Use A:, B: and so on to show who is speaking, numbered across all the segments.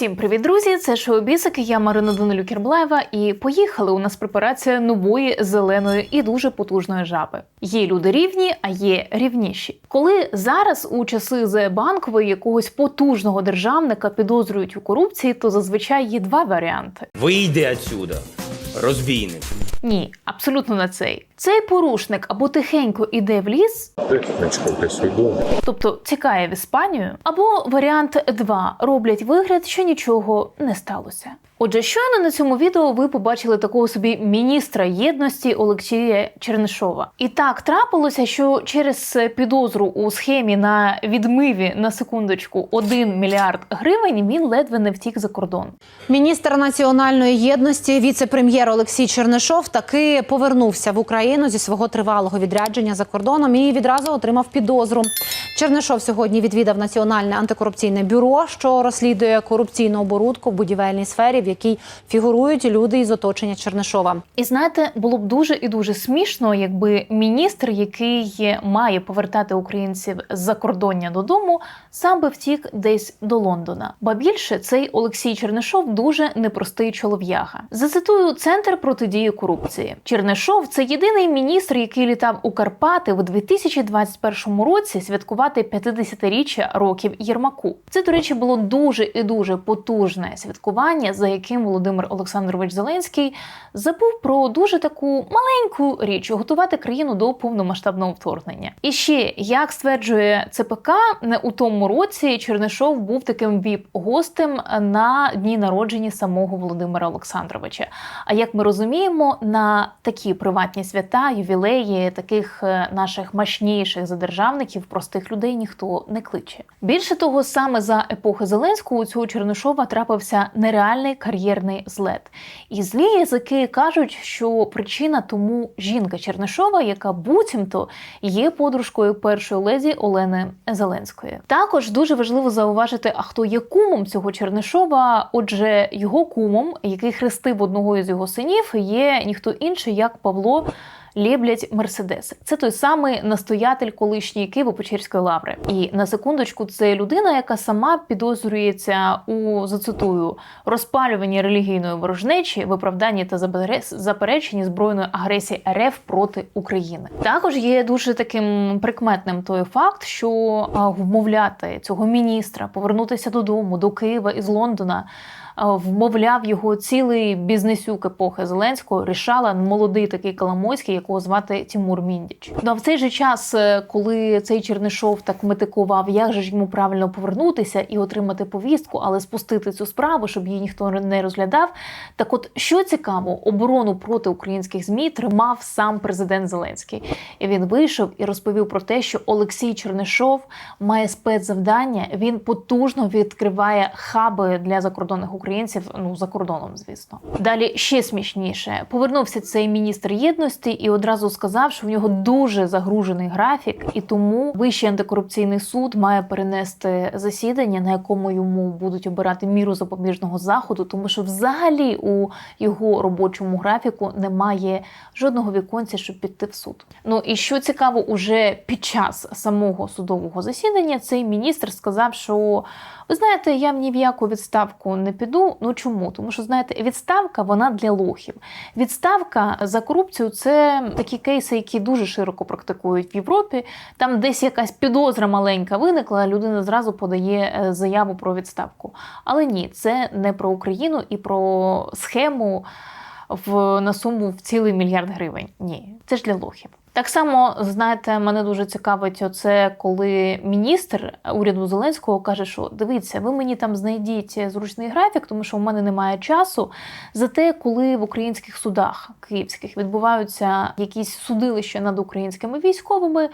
A: Всім привіт, друзі! Це шоу Бісики. Я Марина Данилю Кірблаєва. І поїхали. У нас препарація нової зеленої і дуже потужної жаби. Є люди рівні, а є рівніші. Коли зараз у часи з банкової якогось потужного державника підозрюють у корупції, то зазвичай є два варіанти.
B: Вийди отсюда, розбійник.
A: Ні, абсолютно не цей. Цей порушник або тихенько іде в ліс, тобто тікає в Іспанію, або варіант 2 роблять вигляд, що нічого не сталося. Отже, щойно на цьому відео ви побачили такого собі міністра єдності Олексія Чернишова. І так трапилося, що через підозру у схемі на відмиві на секундочку 1 мільярд гривень він ледве не втік за кордон.
C: Міністр національної єдності, віце-прем'єр Олексій Чернишов, таки повернувся в Україну зі свого тривалого відрядження за кордоном і відразу отримав підозру. Чернишов сьогодні відвідав Національне антикорупційне бюро, що розслідує корупційну оборудку в будівельній сфері, в якій фігурують люди із оточення Чернишова.
A: І знаєте, було б дуже і дуже смішно, якби міністр, який має повертати українців з закордоння додому, сам би втік десь до Лондона. Ба більше цей Олексій Чернишов дуже непростий чолов'яга. Зацитую центр протидії корупції. Чернишов це єдиний міністр, який літав у Карпати у 2021 році святкувати 50-річчя років Єрмаку. Це, до речі, було дуже і дуже потужне святкування, за яким Володимир Олександрович Зеленський забув про дуже таку маленьку річ готувати країну до повномасштабного вторгнення. І ще як стверджує ЦПК, не у тому році Чернишов був таким віп-гостем на дні народження самого Володимира Олександровича. А як ми розуміємо, на такі приватні свята, ювілеї таких е, наших мощніших задержавників, простих людей ніхто не кличе. Більше того, саме за епохи Зеленського у цього Чернишова трапився нереальний кар'єрний злет. І злі язики кажуть, що причина тому жінка Чернишова, яка буцімто є подружкою першої леді Олени Зеленської. Також дуже важливо зауважити, а хто є кумом цього Чернишова. Отже, його кумом, який хрестив одного із його синів, є ніхто інший, як Павло. Лєблять Мерседеси. Це той самий настоятель колишньої Києво-Печерської лаври. І на секундочку, це людина, яка сама підозрюється у зацитую розпалюванні релігійної ворожнечі, виправданні та запереченні збройної агресії РФ проти України. Також є дуже таким прикметним той факт, що вмовляти цього міністра повернутися додому до Києва із Лондона. Вмовляв його цілий бізнесюк епохи Зеленського рішала молодий такий Коломойський, якого звати Тимур Міндіч. Ну а в цей же час, е, коли цей Чернишов так метикував, як же ж йому правильно повернутися і отримати повістку, але спустити цю справу, щоб її ніхто не розглядав. Так, от що цікаво, оборону проти українських змі тримав сам президент Зеленський. І він вийшов і розповів про те, що Олексій Чернишов має спецзавдання. Він потужно відкриває хаби для закордонних українців. Ну за кордоном, звісно. Далі ще смішніше. Повернувся цей міністр єдності і одразу сказав, що в нього дуже загружений графік, і тому Вищий антикорупційний суд має перенести засідання, на якому йому будуть обирати міру запобіжного заходу, тому що взагалі у його робочому графіку немає жодного віконця, щоб піти в суд. Ну і що цікаво, уже під час самого судового засідання цей міністр сказав, що ви знаєте, я ні в яку відставку не піду. Ну чому? Тому що знаєте, відставка вона для лохів. Відставка за корупцію це такі кейси, які дуже широко практикують в Європі. Там десь якась підозра маленька виникла, людина зразу подає е, заяву про відставку. Але ні, це не про Україну і про схему в на суму в цілий мільярд гривень. Ні, це ж для лохів. Так само, знаєте, мене дуже цікавить оце, коли міністр уряду Зеленського каже, що дивіться, ви мені там знайдіть зручний графік, тому що у мене немає часу. Зате, коли в українських судах київських відбуваються якісь судилища над українськими військовими,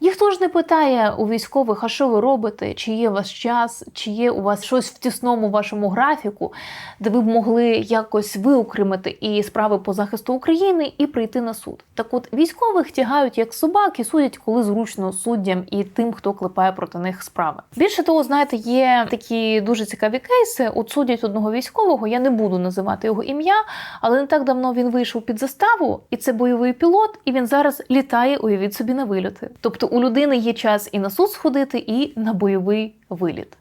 A: ніхто ж не питає у військових, а що ви робите, чи є у вас час, чи є у вас щось в тісному вашому графіку, де ви б могли якось виокремити і справи по захисту України і прийти на суд. Так от військових тягають як собак і судять, коли зручно суддям і тим, хто клепає проти них справи. Більше того, знаєте, є такі дуже цікаві кейси. От судять одного військового, я не буду називати його ім'я, але не так давно він вийшов під заставу, і це бойовий пілот, і він зараз літає, уявіть собі, на вильоти. Тобто у людини є час і на суд сходити, і на бойовий виліт.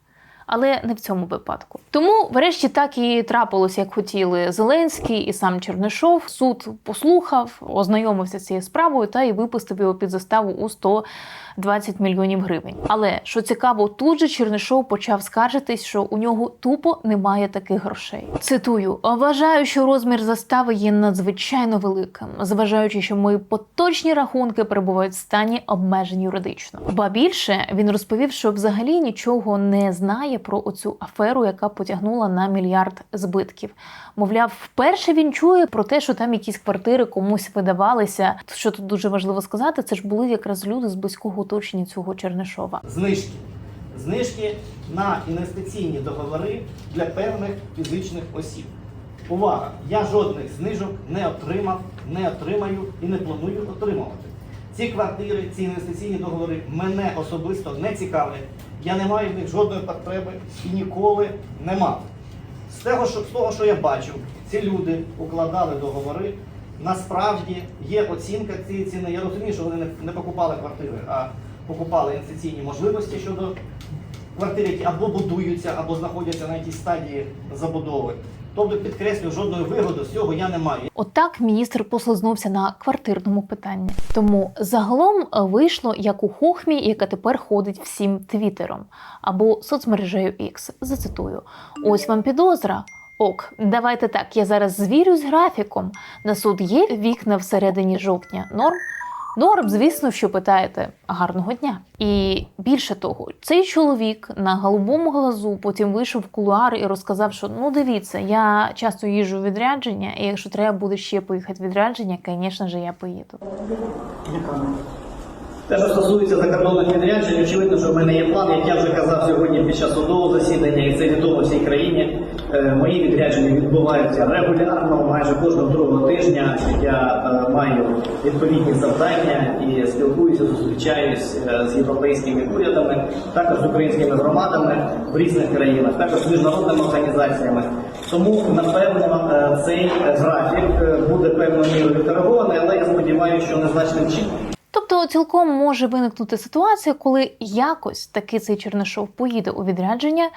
A: Але не в цьому випадку. Тому, врешті, так і трапилось, як хотіли Зеленський і сам Чернишов. Суд послухав, ознайомився з цією справою та і випустив його під заставу у 120 мільйонів гривень. Але що цікаво, тут же Чернишов почав скаржитись, що у нього тупо немає таких грошей. Цитую: вважаю, що розмір застави є надзвичайно великим, зважаючи, що мої поточні рахунки перебувають в стані обмежень юридично. Ба більше він розповів, що взагалі нічого не знає про оцю аферу, яка потягнула на мільярд збитків. Мовляв, вперше він чує про те, що там якісь квартири комусь видавалися. Що тут дуже важливо сказати, це ж були якраз люди з близького оточення цього Чернишова.
D: знижки. Знижки на інвестиційні договори для певних фізичних осіб. Увага! Я жодних знижок не отримав, не отримаю і не планую отримувати. Ці квартири, ці інвестиційні договори мене особисто не цікавлять. Я не маю в них жодної потреби і ніколи не мав. З того, що, з того, що я бачу, ці люди укладали договори. Насправді є оцінка цієї ціни. Я розумію, що вони не, не покупали квартири, а покупали інвестиційні можливості щодо квартир, які або будуються, або знаходяться на якійсь стадії забудови. Тобто, підкреслю, жодної вигоди з цього я не маю.
A: Отак міністр послизнувся на квартирному питанні. Тому загалом е, вийшло як у хохмі, яка тепер ходить всім твіттером або соцмережею X. Зацитую: ось вам підозра. Ок, давайте так. Я зараз звірю з графіком. На суд є вікна всередині жовтня. Норм? Норм, звісно, що питаєте гарного дня. І більше того, цей чоловік на голубому глазу потім вийшов в кулуар і розказав, що ну дивіться, я часто їжджу в відрядження, і якщо треба буде ще поїхати відрядження, звісно ж, я поїду.
E: Те, що стосується закордонних відряджень, очевидно, що в мене є план, як я вже казав сьогодні під час судового засідання, і це відомо всій країні. Е, Мої відрядження відбуваються регулярно, майже кожного другого тижня. Я е, маю відповідні завдання і спілкуюся, зустрічаюсь е, з європейськими урядами, також з українськими громадами в різних країнах, також з міжнародними організаціями. Тому, напевно, цей графік буде певною мірою відкоригований, але я сподіваюся, що незначним чином.
A: Тобто цілком може виникнути ситуація, коли якось таки цей Чернишов поїде у відрядження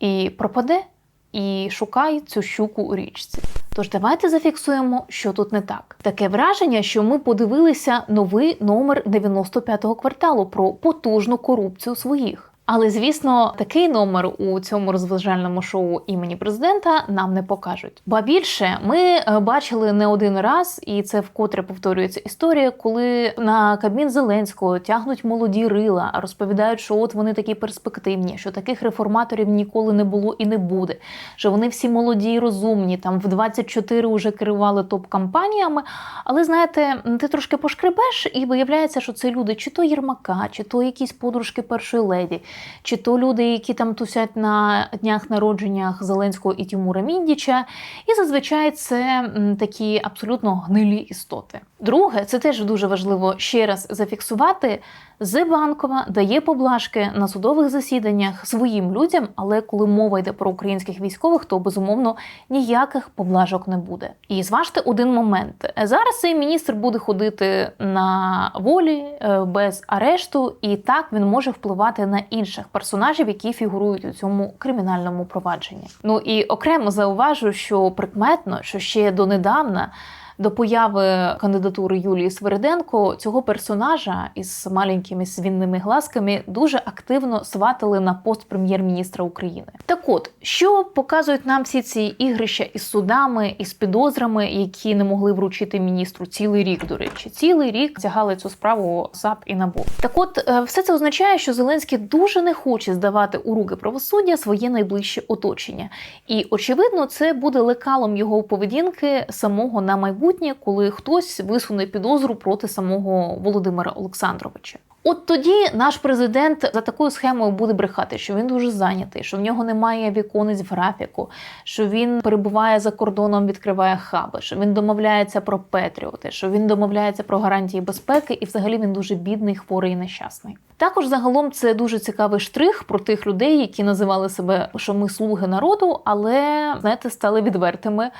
A: і пропаде, і шукає цю щуку у річці. Тож давайте зафіксуємо, що тут не так. Таке враження, що ми подивилися новий номер 95-го кварталу про потужну корупцію своїх. Але звісно, такий номер у цьому розважальному шоу імені президента нам не покажуть. Ба більше ми е, бачили не один раз, і це вкотре повторюється історія, коли на Кабмін Зеленського тягнуть молоді рила, розповідають, що от вони такі перспективні, що таких реформаторів ніколи не було і не буде. Що вони всі молоді і розумні, там в 24 вже керували топ-кампаніями. Але знаєте, ти трошки пошкребеш, і виявляється, що це люди, чи то Єрмака, чи то якісь подружки першої леді, чи то люди, які там тусять на днях народженнях Зеленського і Тимура Міндіча. І зазвичай це такі абсолютно гнилі істоти. Друге, це теж дуже важливо ще раз зафіксувати. Зебанкова дає поблажки на судових засіданнях своїм людям, але коли мова йде про українських військових, то безумовно ніяких поблажок не буде. І зважте один момент: зараз цей міністр буде ходити на волі е, без арешту, і так він може впливати на інших персонажів, які фігурують у цьому кримінальному провадженні. Ну і окремо зауважу, що прикметно, що ще донедавна. До появи кандидатури Юлії Свериденко цього персонажа із маленькими свінними глазками дуже активно сватали на пост прем'єр-міністра України. Так от, що показують нам всі ці ігрища із судами, із підозрами, які не могли вручити міністру цілий рік, до речі, цілий рік тягали цю справу САП і НАБУ. Так от, е, все це означає, що Зеленський дуже не хоче здавати у руки правосуддя своє найближче оточення. І очевидно, це буде лекалом його поведінки самого на майбутнє, коли хтось висуне підозру проти самого Володимира Олександровича. От тоді наш президент за такою схемою буде брехати, що він дуже зайнятий, що в нього немає віконець в графіку, що він перебуває за кордоном, відкриває хаби, що він домовляється про Петріоти, що він домовляється про гарантії безпеки, і взагалі він дуже бідний, хворий і нещасний. Також загалом це дуже цікавий штрих про тих людей, які називали себе, що ми слуги народу, але знаєте, стали відвертими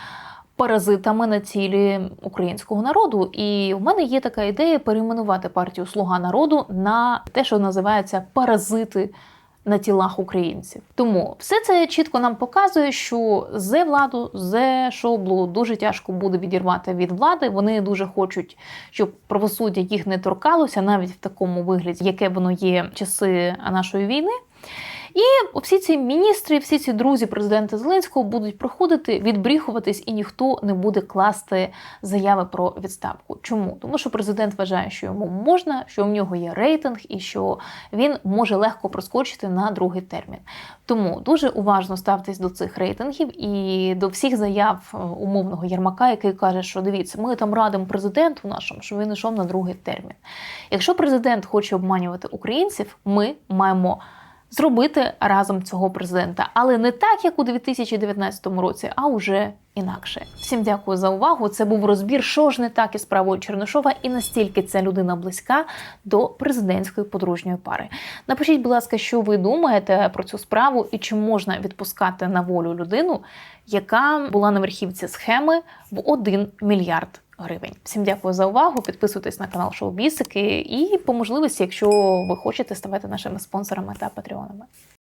A: паразитами на цілі українського народу. І в мене є така ідея перейменувати партію Слуга народу на те, що називається паразити на тілах українців. Тому все це чітко нам показує, що зе владу, зе шоблу дуже тяжко буде відірвати від влади. Вони дуже хочуть, щоб правосуддя їх не торкалося, навіть в такому вигляді, яке воно є часи нашої війни. І всі ці міністри, всі ці друзі президента Зеленського будуть проходити, відбріхуватись, і ніхто не буде класти заяви про відставку. Чому? Тому що президент вважає, що йому можна, що в нього є рейтинг і що він може легко проскочити на другий термін. Тому дуже уважно ставтесь до цих рейтингів і до всіх заяв е, умовного Єрмака, який каже, що дивіться, ми там радимо президенту нашому, щоб він йшов на другий термін. Якщо президент хоче обманювати українців, ми маємо зробити разом цього президента, але не так, як у 2019 році, а уже інакше. Всім дякую за увагу. Це був розбір, що ж не так із справою Чернишова, і настільки ця людина близька до президентської подружньої пари. Напишіть, будь ласка, що ви думаєте про цю справу і чи можна відпускати на волю людину, яка була на верхівці схеми в 1 мільярд гривень. Всім дякую за увагу. Підписуйтесь на канал Шоу Бісики і по можливості, якщо ви хочете, ставати нашими спонсорами та патреонами.